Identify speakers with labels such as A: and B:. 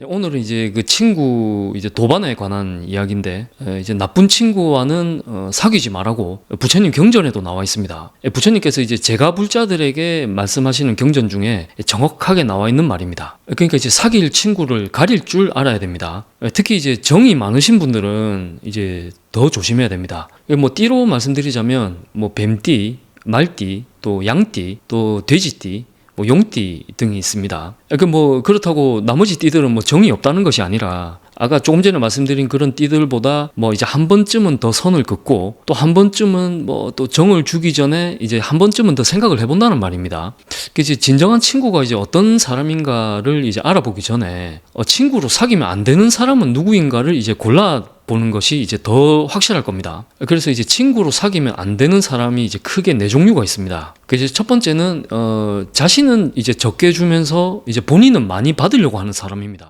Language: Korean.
A: 네, 오늘은 이제 그 친구 이제 도반에 관한 이야기인데 에, 이제 나쁜 친구와는 어, 사귀지 말라고 부처님 경전에도 나와 있습니다. 에, 부처님께서 이제 제가 불자들에게 말씀하시는 경전 중에 정확하게 나와 있는 말입니다. 그러니까 이제 사귈 친구를 가릴 줄 알아야 됩니다. 에, 특히 이제 정이 많으신 분들은 이제 더 조심해야 됩니다. 뭐 띠로 말씀드리자면 뭐 뱀띠, 말띠, 또 양띠, 또 돼지띠 뭐 용띠 등이 있습니다. 그 뭐 그렇다고 나머지 띠들은 뭐 정이 없다는 것이 아니라 아까 조금 전에 말씀드린 그런 띠들보다 뭐 이제 한 번쯤은 더 선을 긋고 또 한 번쯤은 뭐 또 정을 주기 전에 이제 한 번쯤은 더 생각을 해본다는 말입니다. 그 이제 진정한 친구가 이제 어떤 사람인가를 이제 알아보기 전에 어, 친구로 사귀면 안 되는 사람은 누구인가를 이제 골라 보는 것이 이제 더 확실할 겁니다. 그래서 이제 친구로 사귀면 안 되는 사람이 이제 크게 네 종류가 있습니다. 그래서 첫 번째는 어 자신은 이제 적게 주면서 이제 본인은 많이 받으려고 하는 사람입니다.